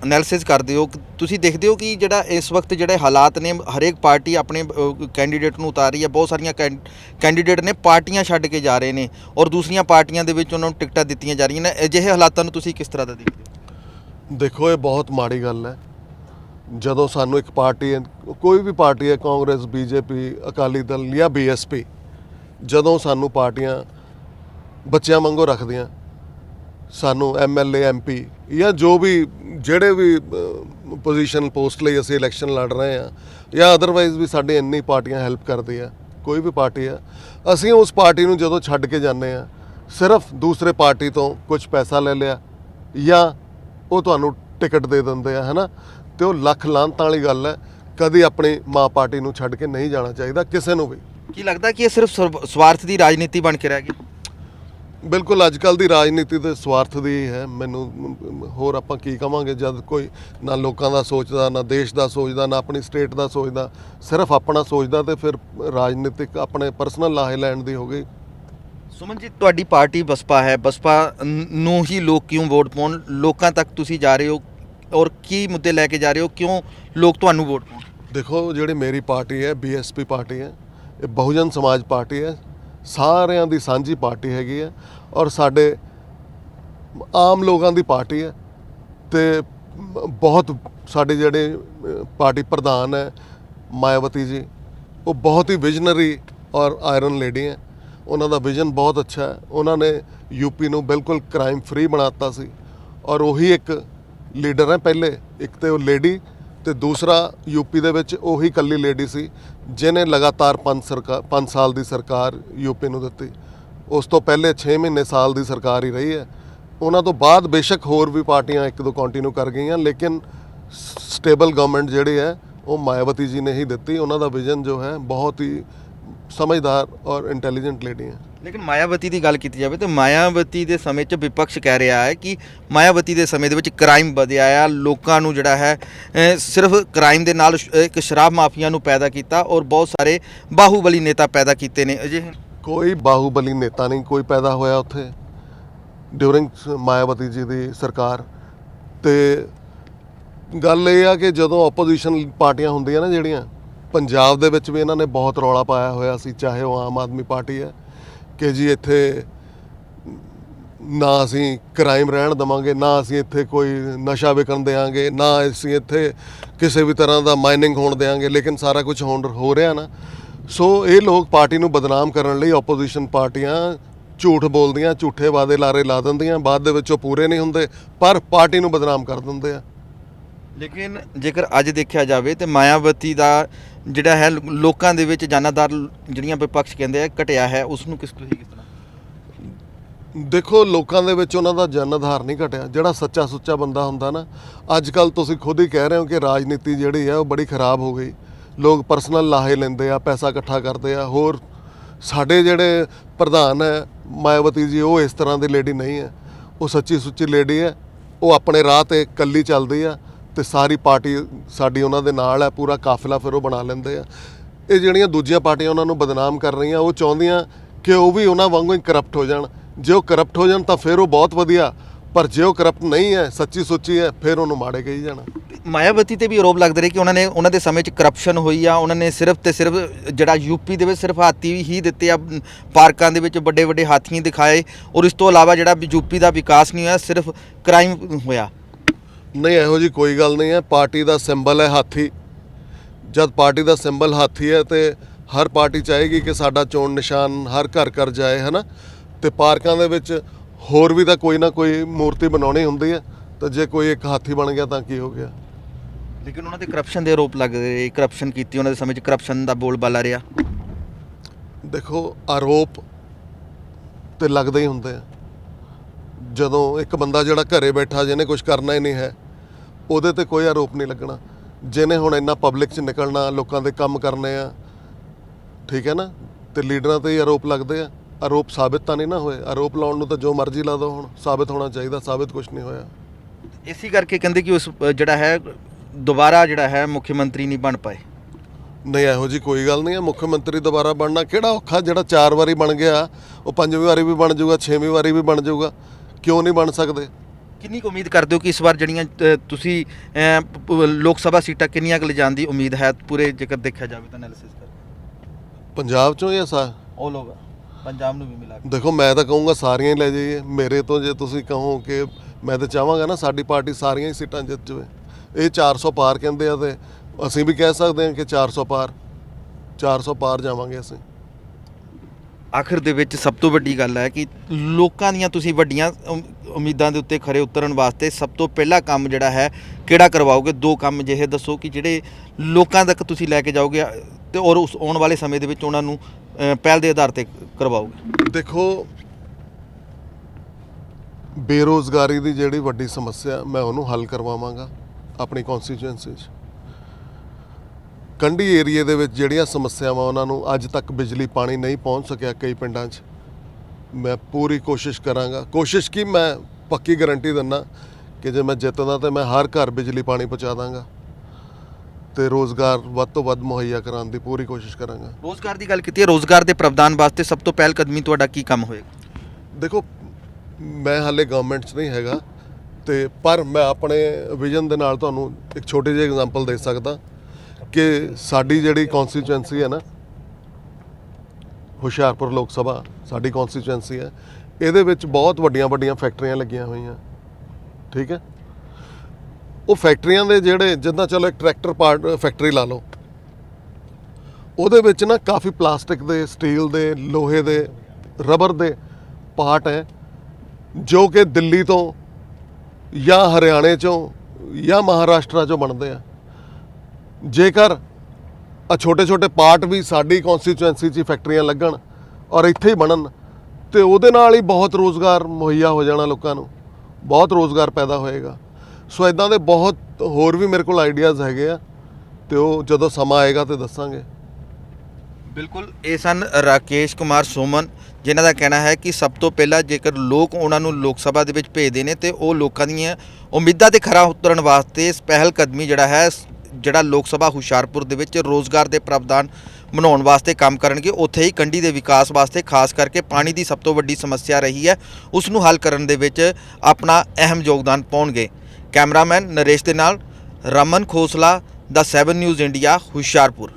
ਐਨਾਲਿਸਿਸ ਕਰਦੇ ਹੋ ਤੁਸੀਂ ਦੇਖਦੇ ਹੋ ਕਿ ਜਿਹੜਾ ਇਸ ਵਕਤ ਜਿਹੜੇ ਹਾਲਾਤ ਨੇ ਹਰੇਕ ਪਾਰਟੀ ਆਪਣੇ ਕੈਂਡੀਡੇਟ ਨੂੰ ਉਤਾਰ ਰਹੀ ਹੈ। ਬਹੁਤ ਸਾਰੀਆਂ ਕੈਂਡੀਡੇਟ ਨੇ ਪਾਰਟੀਆਂ ਛੱਡ ਕੇ ਜਾ ਰਹੇ ਨੇ ਔਰ ਦੂਸਰੀਆਂ ਪਾਰਟੀਆਂ ਦੇ ਵਿੱਚ ਉਹਨਾਂ ਨੂੰ ਟਿਕਟਾਂ ਦਿੱਤੀਆਂ ਜਾ ਰਹੀਆਂ ਨੇ। ਅਜਿਹੇ ਹਾਲਾਤਾਂ ਨੂੰ ਤੁਸੀਂ ਕਿਸ ਤਰ੍ਹਾਂ ਦਾ ਦੇਖਦੇ ਹੋ? ਦੇਖੋ ਇਹ ਬਹੁਤ ਮਾੜੀ ਗੱਲ ਹੈ। ਜਦੋਂ ਸਾਨੂੰ ਇੱਕ ਪਾਰਟੀ ਹੈ ਕੋਈ ਵੀ ਪਾਰਟੀ ਹੈ, ਕਾਂਗਰਸ, ਬੀਜੇਪੀ, ਅਕਾਲੀ ਦਲ ਜਾਂ ਬੀਐਸਪੀ, ਜਦੋਂ ਸਾਨੂੰ ਪਾਰਟੀਆਂ ਬੱਚਿਆਂ ਵਾਂਗੂ ਰੱਖਦੀਆਂ, ਸਾਨੂੰ ਐਮਐਲਏ ਐਮਪੀ ਜਾਂ ਜੋ ਵੀ, ਜਿਹੜੇ ਵੀ ਪੋਜੀਸ਼ਨ ਪੋਸਟ ਲਈ ਅਸੀਂ ਇਲੈਕਸ਼ਨ ਲੜ ਰਹੇ ਆ ਜਾਂ ਅਦਰਵਾਈਜ਼ ਵੀ ਸਾਡੇ ਇੰਨੀ ਪਾਰਟੀਆਂ ਹੈਲਪ ਕਰਦੀ ਆ, ਕੋਈ ਵੀ ਪਾਰਟੀ ਆ, ਅਸੀਂ ਉਸ ਪਾਰਟੀ ਨੂੰ ਜਦੋਂ ਛੱਡ ਕੇ ਜਾਂਦੇ ਆ ਸਿਰਫ ਦੂਸਰੇ ਪਾਰਟੀ ਤੋਂ ਕੁਝ ਪੈਸਾ ਲੈ ਲਿਆ ਜਾਂ ਉਹ ਤੁਹਾਨੂੰ ਟਿਕਟ ਦੇ ਦਿੰਦੇ ਆ, ਹੈਨਾ? ਤੇ ਉਹ ਲੱਖ ਲਾਂਤਾਂ ਵਾਲੀ ਗੱਲ ਹੈ। ਕਦੀ ਆਪਣੀ ਮਾਂ ਪਾਰਟੀ ਨੂੰ ਛੱਡ ਕੇ ਨਹੀਂ ਜਾਣਾ ਚਾਹੀਦਾ ਕਿਸੇ ਨੂੰ ਵੀ। ਕੀ ਲੱਗਦਾ ਕਿ ਇਹ ਸਿਰਫ ਸਵਾਰਥ ਦੀ ਰਾਜਨੀਤੀ ਬਣ ਕੇ ਰਹਿ ਗਈ? ਬਿਲਕੁਲ ਅੱਜ ਕੱਲ ਦੀ ਰਾਜਨੀਤੀ ਤੇ ਸਵਾਰਥ ਦੀ ਹੀ ਮੈਨੂੰ ਹੋਰ ਆਪਾਂ ਕੀ ਕਵਾਂਗੇ ਜਦ ਕੋਈ ਨਾ ਲੋਕਾਂ ਦਾ ਸੋਚਦਾ ਨਾ ਦੇਸ਼ ਦਾ ਸੋਚਦਾ ਨਾ ਆਪਣੀ ਸਟੇਟ ਦਾ ਸੋਚਦਾ ਸਿਰਫ ਆਪਣਾ ਸੋਚਦਾ ਤੇ ਫਿਰ ਰਾਜਨੀਤਿਕ ਆਪਣੇ ਪਰਸਨਲ ਲਾਹੇ ਲੈਣ ਦੀ ਹੋ ਗਈ। ਸੁਮਨ ਜੀ ਤੁਹਾਡੀ ਪਾਰਟੀ ਬਸਪਾ ਹੈ। ਬਸਪਾ ਨੂੰ ਹੀ ਲੋਕ ਕਿਉਂ ਵੋਟ ਪਾਉਣ? ਲੋਕਾਂ ਤੱਕ ਤੁਸੀਂ ਜਾ ਰਹੇ ਹੋ ਔਰ ਕੀ ਮੁੱਦੇ ਲੈ ਕੇ ਜਾ ਰਹੇ ਹੋ? ਕਿਉਂ ਲੋਕ ਤੁਹਾਨੂੰ ਵੋਟ ਪਾਉਣ? ਦੇਖੋ, ਜਿਹੜੀ ਮੇਰੀ ਪਾਰਟੀ ਹੈ ਬੀਐਸਪੀ ਪਾਰਟੀ ਹੈ, ਇਹ ਬਹੁਜਨ ਸਮਾਜ ਪਾਰਟੀ ਹੈ, ਸਾਰਿਆਂ ਦੀ ਸਾਂਝੀ ਪਾਰਟੀ ਹੈਗੀ ਹੈ ਔਰ ਸਾਡੇ ਆਮ ਲੋਕਾਂ ਦੀ ਪਾਰਟੀ ਹੈ ਤੇ ਬਹੁਤ ਸਾਡੇ ਜਿਹੜੇ ਪਾਰਟੀ ਪ੍ਰਧਾਨ ਹੈ, ਮਾਇਆਵਤੀ ਜੀ, ਉਹ ਬਹੁਤ ਹੀ ਵਿਜ਼ਨਰੀ ਔਰ ਆਇਰਨ ਲੇਡੀ ਹੈ। ਉਹਨਾਂ ਦਾ ਵਿਜ਼ਨ ਬਹੁਤ ਅੱਛਾ ਹੈ। ਉਹਨਾਂ ਨੇ ਯੂਪੀ ਨੂੰ ਬਿਲਕੁਲ ਕ੍ਰਾਈਮ ਫ੍ਰੀ ਬਣਾਤਾ ਸੀ। ਔਰ ਉਹੀ ਇੱਕ ਲੀਡਰ ਹੈ ਪਹਿਲੇ, ਇੱਕ ਤੇ ਉਹ ਲੇਡੀ ਤੇ ਦੂਸਰਾ ਯੂਪੀ ਦੇ ਵਿੱਚ ਉਹੀ ਕੱਲੀ ਲੇਡੀ ਸੀ ਜਿਨੇ ਲਗਾਤਾਰ 5 ਸਰਕਾਰ 5 ਸਾਲ ਦੀ ਸਰਕਾਰ ਯੂਪੀ ਨੂੰ ਦਿੱਤੀ। ਉਸ ਤੋਂ ਪਹਿਲੇ 6 ਮਹੀਨੇ ਸਾਲ ਦੀ ਸਰਕਾਰ ਹੀ ਰਹੀ ਹੈ। ਉਹਨਾਂ ਤੋਂ ਬਾਅਦ ਬੇਸ਼ੱਕ ਹੋਰ ਵੀ ਪਾਰਟੀਆਂ ਇੱਕ ਦੋ ਕੰਟੀਨਿਊ ਕਰ ਗਈਆਂ, ਲੇਕਿਨ ਸਟੇਬਲ ਗਵਰਨਮੈਂਟ ਜਿਹੜੀ ਹੈ, ਉਹ ਮਾਇਆਵਤੀ ਜੀ ਨੇ ਹੀ ਦਿੱਤੀ। ਉਹਨਾਂ ਦਾ ਵਿਜ਼ਨ ਜੋ ਹੈ, ਬਹੁਤ ਹੀ ਸਮਝਦਾਰ ਔਰ ਇੰਟੈਲੀਜੈਂਟ ਲੇਡੀ ਹੈ। ਲੇਕਿਨ ਮਾਇਆਵਤੀ ਦੀ ਗੱਲ ਕੀਤੀ ਜਾਵੇ ਤਾਂ ਮਾਇਆਵਤੀ ਦੇ ਸਮੇਂ 'ਚ ਵਿਪਕਸ਼ ਕਹਿ ਰਿਹਾ ਹੈ ਕਿ ਮਾਇਆਵਤੀ ਦੇ ਸਮੇਂ ਦੇ ਵਿੱਚ ਕ੍ਰਾਈਮ ਵਧਿਆ ਆ, ਲੋਕਾਂ ਨੂੰ ਜਿਹੜਾ ਹੈ ਸਿਰਫ ਕ੍ਰਾਈਮ ਦੇ ਨਾਲ ਇੱਕ ਸ਼ਰਾਬ ਮਾਫੀਆ ਨੂੰ ਪੈਦਾ ਕੀਤਾ ਔਰ ਬਹੁਤ ਸਾਰੇ ਬਾਹੂਬਲੀ ਨੇਤਾ ਪੈਦਾ ਕੀਤੇ ਨੇ। ਅਜਿਹੇ ਕੋਈ ਬਾਹੂਬਲੀ ਨੇਤਾ ਨਹੀਂ, ਕੋਈ ਪੈਦਾ ਹੋਇਆ ਉੱਥੇ ਡਿਊਰਿੰਗ ਮਾਇਆਵਤੀ ਜੀ ਦੀ ਸਰਕਾਰ। ਤੇ ਗੱਲ ਇਹ ਆ ਕਿ ਜਦੋਂ ਆਪੋਜੀਸ਼ਨ ਪਾਰਟੀਆਂ ਹੁੰਦੀਆਂ ਨਾ ਜਿਹੜੀਆਂ, ਪੰਜਾਬ ਦੇ ਵਿੱਚ ਵੀ ਇਹਨਾਂ ਨੇ ਬਹੁਤ ਰੌਲਾ ਪਾਇਆ ਹੋਇਆ ਸੀ, ਚਾਹੇ ਉਹ ਆਮ ਆਦਮੀ ਪਾਰਟੀ ਹੈ ਕਿ ਜੀ ਇੱਥੇ ਨਾ ਅਸੀਂ ਕ੍ਰਾਈਮ ਰਹਿਣ ਦਵਾਂਗੇ, ਨਾ ਅਸੀਂ ਇੱਥੇ ਕੋਈ ਨਸ਼ਾ ਵਿਕਣ ਦੇਵਾਂਗੇ ਨਾ ਅਸੀਂ ਇੱਥੇ ਕਿਸੇ ਵੀ ਤਰ੍ਹਾਂ ਦਾ ਮਾਈਨਿੰਗ ਹੋਣ ਦੇਵਾਂਗੇ ਲੇਕਿਨ ਸਾਰਾ ਕੁਝ ਹੋਣ ਹੋ ਰਿਹਾ ਨਾ। ਸੋ ਇਹ ਲੋਕ ਪਾਰਟੀ ਨੂੰ ਬਦਨਾਮ ਕਰਨ ਲਈ ਆਪੋਜੀਸ਼ਨ ਪਾਰਟੀਆਂ ਝੂਠ ਬੋਲਦੀਆਂ, ਝੂਠੇ ਵਾਅਦੇ ਲਾਰੇ ਲਾ ਦਿੰਦੀਆਂ, ਬਾਅਦ ਦੇ ਵਿੱਚ ਉਹ ਪੂਰੇ ਨਹੀਂ ਹੁੰਦੇ, ਪਰ ਪਾਰਟੀ ਨੂੰ ਬਦਨਾਮ ਕਰ ਦਿੰਦੇ ਆ। ਲੇਕਿਨ ਜੇਕਰ ਅੱਜ ਦੇਖਿਆ ਜਾਵੇ ਤੇ ਮਾਇਆਵਤੀ ਦਾ ਜਿਹੜਾ ਹੈ ਲੋਕਾਂ ਦੇ ਵਿੱਚ ਜਾਨਾਦਾਰ ਜਿਹੜੀਆਂ ਵਿਪਕਸ਼ ਕਹਿੰਦੇ ਆ, ਘਟਿਆ ਹੈ, ਉਸ ਨੂੰ ਕਿਸ ਤੁਸੀਂ ਕਿਸ ਤਰ੍ਹਾਂ? ਦੇਖੋ, ਲੋਕਾਂ ਦੇ ਵਿੱਚ ਉਹਨਾਂ ਦਾ ਜਨ ਆਧਾਰ ਨਹੀਂ ਘਟਿਆ। ਜਿਹੜਾ ਸੱਚਾ ਸੁੱਚਾ ਬੰਦਾ ਹੁੰਦਾ ਨਾ ਅੱਜ ਕੱਲ ਤੁਸੀਂ ਖੁਦ ਹੀ ਕਹਿ ਰਹੇ ਹੋ ਕਿ ਰਾਜਨੀਤੀ ਜਿਹੜੀ ਹੈ ਉਹ ਬੜੀ ਖਰਾਬ ਹੋ ਗਈ। ਲੋਕ ਪਰਸਨਲ ਲਾਹੇ ਲੈਂਦੇ ਆ, ਪੈਸਾ ਇਕੱਠਾ ਕਰਦੇ ਆ। ਹੋਰ ਸਾਡੇ ਜਿਹੜੇ ਪ੍ਰਧਾਨ ਹੈ, ਮਾਇਆਵਤੀ ਜੀ, ਉਹ ਇਸ ਤਰ੍ਹਾਂ ਦੀ ਲੇਡੀ ਨਹੀਂ ਹੈ। ਉਹ ਸੱਚੀ ਸੁੱਚੀ ਲੇਡੀ ਹੈ। ਉਹ ਆਪਣੇ ਰਾਹ ਤੇ ਇਕੱਲੀ ਚੱਲਦੀ ਆ। ਤੇ ਸਾਰੀ ਪਾਰਟੀ ਸਾਡੀ ਉਹਨਾਂ ਦੇ ਨਾਲ ਹੈ, ਪੂਰਾ ਕਾਫਲਾ ਫਿਰ ਉਹ ਬਣਾ ਲੈਂਦੇ ਆ। ਇਹ ਜਿਹੜੀਆਂ ਦੂਜੀਆਂ ਪਾਰਟੀਆਂ ਉਹਨਾਂ ਨੂੰ ਬਦਨਾਮ ਕਰ ਰਹੀਆਂ, ਉਹ ਚਾਹੁੰਦੀਆਂ ਕਿ ਉਹ ਵੀ ਉਹਨਾਂ ਵਾਂਗੂ ਹੀ ਕਰਪਟ ਹੋ ਜਾਣ। ਜੇ ਉਹ ਕਰਪਟ ਹੋ ਜਾਣ ਤਾਂ ਫਿਰ ਉਹ ਬਹੁਤ ਵਧੀਆ, ਪਰ ਜੇ ਉਹ ਕਰਪਟ ਨਹੀਂ ਹੈ, ਸੱਚੀ ਸੁੱਚੀ ਹੈ, ਫਿਰ ਉਹਨੂੰ ਮਾੜੇ ਕਹੀ ਜਾਣਾ। ਮਾਇਆਵਤੀ ਤੇ ਵੀ ਆਰੋਪ ਲੱਗਦੇ ਰਹੇ ਕਿ ਉਹਨਾਂ ਨੇ ਉਹਨਾਂ ਦੇ ਸਮੇਂ 'ਚ ਕਰਪਸ਼ਨ ਹੋਈ ਆ, ਉਹਨਾਂ ਨੇ ਸਿਰਫ ਤੇ ਸਿਰਫ ਜਿਹੜਾ ਯੂਪੀ ਦੇ ਵਿੱਚ ਸਿਰਫ ਹਾਥੀ ਹੀ ਦਿੱਤੇ ਆ ਪਾਰਕਾਂ ਦੇ ਵਿੱਚ ਵੱਡੇ ਵੱਡੇ ਹਾਥੀ ਦਿਖਾਏ, ਔਰ ਇਸ ਤੋਂ ਇਲਾਵਾ ਜਿਹੜਾ ਯੂਪੀ ਦਾ ਵਿਕਾਸ ਨਹੀਂ ਹੋਇਆ, ਸਿਰਫ ਕ੍ਰਾਈਮ ਹੋਇਆ। ਨਹੀਂ ਇਹੋ ਜੀ ਕੋਈ ਗੱਲ ਨਹੀਂ ਹੈ। ਪਾਰਟੀ ਦਾ ਸਿੰਬਲ ਹੈ ਹਾਥੀ। ਜਦ ਪਾਰਟੀ ਦਾ ਸਿੰਬਲ ਹਾਥੀ ਹੈ ਤੇ ਹਰ ਪਾਰਟੀ ਚਾਹੇਗੀ ਕਿ ਸਾਡਾ ਚੋਣ ਨਿਸ਼ਾਨ ਹਰ ਘਰ ਘਰ ਜਾਏ ਹਨਾ? ਤੇ ਪਾਰਕਾਂ ਦੇ ਵਿੱਚ ਹੋਰ ਵੀ ਤਾਂ ਕੋਈ ਨਾ ਕੋਈ ਮੂਰਤੀ ਬਣਾਉਣੀ ਹੁੰਦੀ ਹੈ। ਤਾਂ ਜੇ ਕੋਈ ਇੱਕ ਹਾਥੀ ਬਣ ਗਿਆ ਤਾਂ ਕੀ ਹੋ ਗਿਆ? ਲੇਕਿਨ ਉਹਨਾਂ ਤੇ ਕਰਪਸ਼ਨ ਦੇ ਆਰੋਪ ਲੱਗਦੇ ਕਰਪਸ਼ਨ ਕੀਤੀ ਉਹਨਾਂ ਦੇ ਸਮੇਂ 'ਚ ਕਰਪਸ਼ਨ ਦਾ ਬੋਲਬਾਲਾ ਰਿਹਾ। ਦੇਖੋ ਆਰੋਪ ਤੇ ਲੱਗਦੇ ਹੀ ਹੁੰਦੇ ਆ। ਜਦੋਂ ਇੱਕ ਬੰਦਾ ਜਿਹੜਾ ਘਰੇ ਬੈਠਾ ਜਿਹਨੇ ਕੁਝ ਕਰਨਾ ਹੀ ਨਹੀਂ ਹੈ ਉਹਦੇ ਤੇ ਕੋਈ ਆਰੋਪ ਨਹੀਂ ਲੱਗਣਾ। ਜਿਹਨੇ ਹੁਣ ਇੰਨਾ ਪਬਲਿਕ 'ਚ ਨਿਕਲਣਾ ਲੋਕਾਂ ਦੇ ਕੰਮ ਕਰਨੇ ਆ। ਠੀਕ ਹੈ ਨਾ? ਤੇ ਲੀਡਰਾਂ ਤੇ ਹੀ ਆਰੋਪ ਲੱਗਦੇ ਆ। ਆਰੋਪ ਸਾਬਿਤ ਤਾਂ ਨਹੀਂ ਨਾ ਹੋਏ। ਆਰੋਪ ਲਾਉਣ ਨੂੰ ਤਾਂ ਜੋ ਮਰਜ਼ੀ ਲਾ ਦੋ ਹੁਣ। ਸਾਬਿਤ ਹੋਣਾ ਚਾਹੀਦਾ ਸਾਬਿਤ ਕੁਝ ਨਹੀਂ ਹੋਇਆ। ਇਸੇ ਕਰਕੇ ਕਹਿੰਦੇ ਕਿ ਉਸ ਅ, ਜਿਹੜਾ ਹੈ ਦੁਬਾਰਾ ਜਿਹੜਾ ਹੈ ਮੁੱਖ ਮੰਤਰੀ ਨਹੀਂ ਬਣ ਪਾਏ। ਨਹੀਂ ਇਹੋ ਜੀ ਕੋਈ ਗੱਲ ਨਹੀਂ ਹੈ ਮੁੱਖ ਮੰਤਰੀ ਦੁਬਾਰਾ ਬਣਨਾ ਕਿਹੜਾ ਔਖਾ? ਜਿਹੜਾ ਚਾਰ ਵਾਰੀ ਬਣ ਗਿਆ ਉਹ ਪੰਜਵੀਂ ਵਾਰੀ ਵੀ ਬਣ ਜਾਊਗਾ ਛੇਵੀਂ ਵਾਰੀ ਵੀ ਬਣ ਜਾਊਗਾ। ਕਿਉਂ ਨਹੀਂ ਬਣ ਸਕਦੇ? ਕਿੰਨੀ ਕੁ ਉਮੀਦ ਕਰਦੇ ਹੋ ਕਿ ਇਸ ਵਾਰ ਜਿਹੜੀਆਂ ਅ, ਤੁਸੀਂ ਅ, ਪ- ਪ- ਲੋਕ ਸਭਾ ਸੀਟਾਂ ਕਿੰਨੀਆਂ ਕੁ ਲਿਜਾਣ ਦੀ ਉਮੀਦ ਹੈ ਪੂਰੇ ਜੇਕਰ ਦੇਖਿਆ ਜਾਵੇ ਤਾਂ ਐਨਾਲਿਸਿਸ ਕਰ ਪੰਜਾਬ ਚੋਂ ਜਾਂ ਸਾ? ਉਹ ਲੋਕ ਪੰਜਾਬ ਨੂੰ ਵੀ ਮਿਲਾ ਕੇ। ਦੇਖੋ ਮੈਂ ਤਾਂ ਕਹੂੰਗਾ ਸਾਰੀਆਂ ਹੀ ਲੈ ਜਾਈਏ। ਮੇਰੇ ਤੋਂ ਜੇ ਤੁਸੀਂ ਕਹੋ ਕਿ ਮੈਂ ਤਾਂ ਚਾਹਾਂਗਾ ਨਾ ਸਾਡੀ ਪਾਰਟੀ ਸਾਰੀਆਂ ਹੀ ਸੀਟਾਂ ਜਿੱਤ ਜਾਵੇ। ਇਹ 400 ਪਾਰ ਕਹਿੰਦੇ ਆ ਤੇ ਅਸੀਂ ਵੀ ਕਹਿ ਸਕਦੇ ਹਾਂ ਕਿ 400 ਪਾਰ 400 ਪਾਰ ਜਾਵਾਂਗੇ ਅਸੀਂ। ਆਖਰ ਦੇ ਵਿੱਚ ਸਭ ਤੋਂ ਵੱਡੀ ਗੱਲ ਹੈ ਕਿ ਲੋਕਾਂ ਦੀਆਂ ਤੁਸੀਂ ਵੱਡੀਆਂ ਉਮੀਦਾਂ ਦੇ ਉੱਤੇ ਖਰੇ ਉਤਰਨ ਵਾਸਤੇ ਸਭ ਤੋਂ ਪਹਿਲਾ ਕੰਮ ਜਿਹੜਾ ਹੈ ਕਿਹੜਾ ਕਰਵਾਓਗੇ? ਦੋ ਕੰਮ ਜਿਹੇ ਦੱਸੋ ਕਿ ਜਿਹੜੇ ਲੋਕਾਂ ਤੱਕ ਤੁਸੀਂ ਲੈ ਕੇ ਜਾਓਗੇ ਅ, ਤੇ ਔਰ ਉਸ ਆਉਣ ਵਾਲੇ ਸਮੇਂ ਦੇ ਵਿੱਚ ਉਹਨਾਂ ਨੂੰ ਪਹਿਲ ਦੇ ਆਧਾਰ ਤੇ ਕਰਵਾਓਗੇ। ਦੇਖੋ ਬੇਰੋਜ਼ਗਾਰੀ ਦੀ ਜਿਹੜੀ ਵੱਡੀ ਸਮੱਸਿਆ ਮੈਂ ਉਹਨੂੰ ਹੱਲ ਕਰਵਾਵਾਂਗਾ ਆਪਣੀ ਕਨਸਟੀਚੁਐਂਸੀ 'ਚ। ਕੰਢੀ ਏਰੀਏ ਦੇ ਵਿੱਚ ਜਿਹੜੀਆਂ ਸਮੱਸਿਆਵਾਂ ਉਹਨਾਂ ਨੂੰ ਅੱਜ ਤੱਕ ਬਿਜਲੀ ਪਾਣੀ ਨਹੀਂ ਪਹੁੰਚ ਸਕਿਆ ਕਈ ਪਿੰਡਾਂ 'ਚ। ਮੈਂ ਪੂਰੀ ਕੋਸ਼ਿਸ਼ ਕਰਾਂਗਾ। ਕੋਸ਼ਿਸ਼ ਕੀ? ਮੈਂ ਪੱਕੀ ਗਾਰੰਟੀ ਦਿੰਦਾ ਕਿ ਜੇ ਮੈਂ ਜਿੱਤਦਾ ਤੇ ਮੈਂ ਹਰ ਘਰ ਬਿਜਲੀ ਪਾਣੀ ਪਹੁੰਚਾ ਦਾਂਗਾ ਤੇ ਰੋਜ਼ਗਾਰ ਵੱਧ ਤੋਂ ਵੱਧ ਮੁਹੱਈਆ ਕਰਾਉਣ ਦੀ ਪੂਰੀ ਕੋਸ਼ਿਸ਼ ਕਰਾਂਗਾ। ਰੋਜ਼ਗਾਰ ਦੀ ਗੱਲ ਕੀਤੀ ਹੈ ਰੋਜ਼ਗਾਰ ਦੇ ਪ੍ਰਬੰਧਨ ਵਾਸਤੇ ਸਭ ਤੋਂ ਪਹਿਲ ਕਦਮੀ ਤੁਹਾਡਾ ਕੀ ਕੰਮ ਹੋਏਗਾ? ਦੇਖੋ ਮੈਂ ਹਾਲੇ ਗਵਰਨਮੈਂਟ 'ਚ ਨਹੀਂ ਹੈਗਾ ਤੇ ਪਰ ਮੈਂ ਆਪਣੇ ਵਿਜ਼ਨ ਦੇ ਨਾਲ ਤੁਹਾਨੂੰ ਇੱਕ ਛੋਟੀ ਜਿਹੀ ਐਗਜ਼ਾਮਪਲ ਦੇ ਸਕਦਾ। ਕਿ ਸਾਡੀ ਜਿਹੜੀ ਕਨਸਟੀਚੁਐਂਸੀ ਹੈ ਨਾ, ਹੁਸ਼ਿਆਰਪੁਰ ਲੋਕ ਸਭਾ, ਸਾਡੀ ਕਨਸਟੀਚੁਐਂਸੀ ਹੈ, ਇਹਦੇ ਵਿੱਚ ਬਹੁਤ ਵੱਡੀਆਂ ਵੱਡੀਆਂ ਫੈਕਟਰੀਆਂ ਲੱਗੀਆਂ ਹੋਈਆਂ। ਠੀਕ ਹੈ? ਉਹ ਫੈਕਟਰੀਆਂ ਦੇ ਜਿਹੜੇ, ਜਿੱਦਾਂ ਚਲੋ ਇੱਕ ਟਰੈਕਟਰ ਪਾਰਟ ਫੈਕਟਰੀ ਲਾ ਲਓ। ਉਹਦੇ ਵਿੱਚ ਨਾ ਕਾਫੀ ਪਲਾਸਟਿਕ ਦੇ ਸਟੀਲ ਦੇ, ਲੋਹੇ ਦੇ ਰਬਰ ਦੇ ਪਾਰਟ ਹੈ, ਜੋ ਕਿ ਦਿੱਲੀ ਤੋਂ ਜਾਂ ਹਰਿਆਣੇ ਚੋਂ ਜਾਂ ਮਹਾਰਾਸ਼ਟਰ ਚੋਂ ਬਣਦੇ ਆ। ਜੇਕਰ ਆ ਛੋਟੇ ਛੋਟੇ ਪਾਰਟ ਵੀ ਸਾਡੀ ਕਨਸਟੀਚੁਐਂਸੀ 'ਚ ਫੈਕਟਰੀਆਂ ਲੱਗਣ ਔਰ ਇੱਥੇ ਹੀ ਬਣਨ, ਤੇ ਉਹਦੇ ਨਾਲ ਹੀ ਬਹੁਤ ਰੋਜ਼ਗਾਰ ਮੁਹੱਈਆ ਹੋ ਜਾਣਾ ਲੋਕਾਂ ਨੂੰ, ਬਹੁਤ ਰੋਜ਼ਗਾਰ ਪੈਦਾ ਹੋਏਗਾ। ਸੋ ਇਦਾਂ ਦੇ ਬਹੁਤ ਹੋਰ ਵੀ ਮੇਰੇ ਕੋਲ ਆਈਡੀਆਜ਼ ਹੈਗੇ ਆ, ਤੇ ਉਹ ਜਦੋਂ ਸਮਾਂ ਆਏਗਾ ਤੇ ਦੱਸਾਂਗੇ। ਬਿਲਕੁਲ, ਇਹ ਸਨ ਰਾਕੇਸ਼ ਕੁਮਾਰ ਸੋਮਨ, ਜਿਨ੍ਹਾਂ ਦਾ ਕਹਿਣਾ ਹੈ ਕਿ ਸਭ ਤੋਂ ਪਹਿਲਾਂ ਜੇਕਰ ਲੋਕ ਉਹਨਾਂ ਨੂੰ ਲੋਕ ਸਭਾ ਦੇ ਵਿੱਚ ਭੇਜਦੇ ਨੇ ਤੇ ਉਹ ਲੋਕਾਂ ਦੀਆਂ ਉਮੀਦਾਂ ਤੇ ਖਰਾ ਉਤਰਨ ਵਾਸਤੇ ਇਸ ਪਹਿਲ ਕਦਮੀ ਜਿਹੜਾ ਹੈ ਜਿਹੜਾ ਲੋਕ ਸਭਾ ਹੁਸ਼ਿਆਰਪੁਰ ਦੇ ਵਿੱਚ ਰੋਜ਼ਗਾਰ ਦੇ ਪ੍ਰਾਵਧਾਨ ਬਣਾਉਣ ਵਾਸਤੇ ਕੰਮ ਕਰਨਗੇ, ਉੱਥੇ ਹੀ ਕੰਢੀ ਦੇ ਵਿਕਾਸ ਵਾਸਤੇ ਖਾਸ ਕਰਕੇ ਪਾਣੀ ਦੀ ਸਭ ਤੋਂ ਵੱਡੀ ਸਮੱਸਿਆ ਰਹੀ ਹੈ। ਉਸ ਨੂੰ ਹੱਲ ਕਰਨ ਦੇ ਵਿੱਚ ਆਪਣਾ ਅਹਿਮ ਯੋਗਦਾਨ ਪਾਉਣਗੇ। ਕੈਮਰਾਮੈਨ ਨਰੇਸ਼ ਦੇ ਨਾਲ ਰਮਨ ਖੋਸਲਾ, ਦਾ 7 ਨਿਊਜ਼ ਇੰਡੀਆ, ਹੁਸ਼ਿਆਰਪੁਰ।